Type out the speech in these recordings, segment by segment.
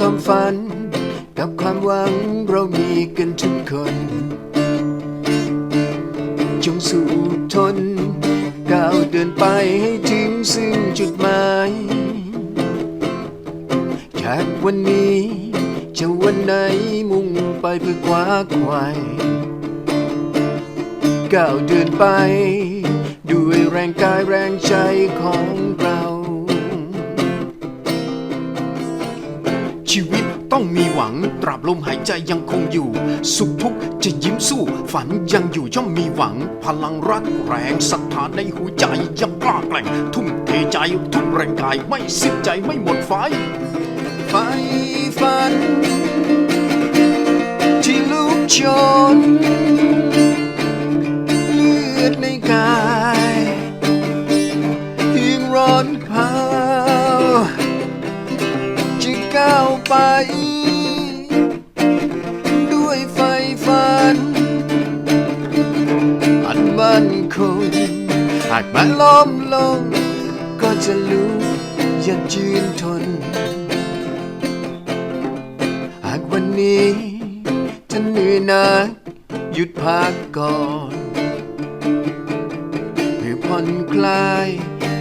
ความฝัน กับความหวังเรามีกันทุกคน จงสู้ทน ก้าวเดินไปให้ถึงซึ่งจุดหมายจากวันนี้จะวันไหนมุ่งไปเพื่อคว้าควายก้าวเดินไป ด้วยแรงกายแรงใจของ ต้องมีหวัง ตราบลมหายใจยังคงอยู่ สุขทุกข์จะยิ้มสู้ ฝันยังอยู่ย่อมมีหวัง พลังรักแรงศรัทธาในหัวใจยังกล้าแกร่ง ทุ่มเทใจทุกแรงกายไม่สิ้นใจไม่หมดไฟ ไฟฝัน ที่ลุกโชนเลือดในกาย ไป ด้วยไฟฝัน อันมันคงหากมันล้มลง ก็จะลุกยันยืนทน หากวันนี้จะเหนื่อยหนักหยุดพักก่อนเพื่อผ่อนคลาย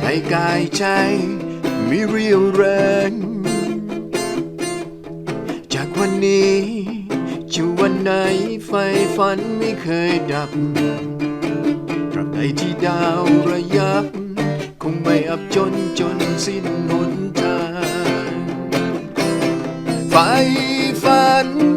ให้กายใจมีเรียวแรง ไหนไฟฝันไม่เคยดับตราบใดที่ดาวระยับ คงไม่อับจนจนสิ้นหนทางไฟฝัน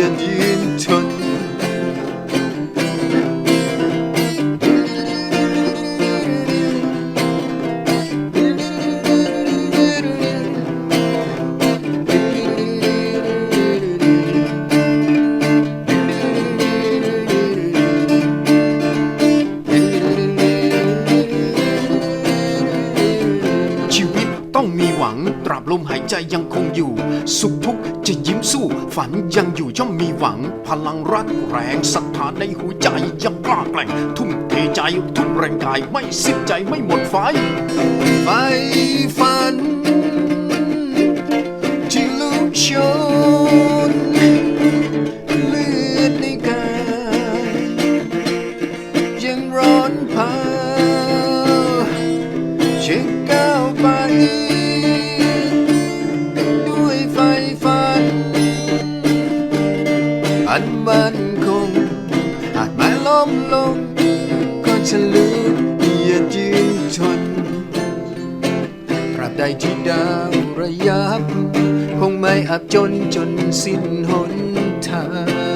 อย่ายื ต้องมีหวัง ตราบลมหายใจยังคงอยู่ สุขทุกข์จะยิ้มสู้ ฝันยังอยู่ย่อมมีหวัง พลังรักแรงศรัทธาในหัวใจยังกล้าแกร่ง ทุ่มเทใจ ทุ่มแรงกายไม่สิ้นใจไม่หมดไฟไฟฝันที่ลุกโชน อันมันคงอาจมาล้มลงก็ฉันลุกอย่ายืนชนตราบใดที่ดาวระยับ คงไม่อับจนจนสิ้นหนทาง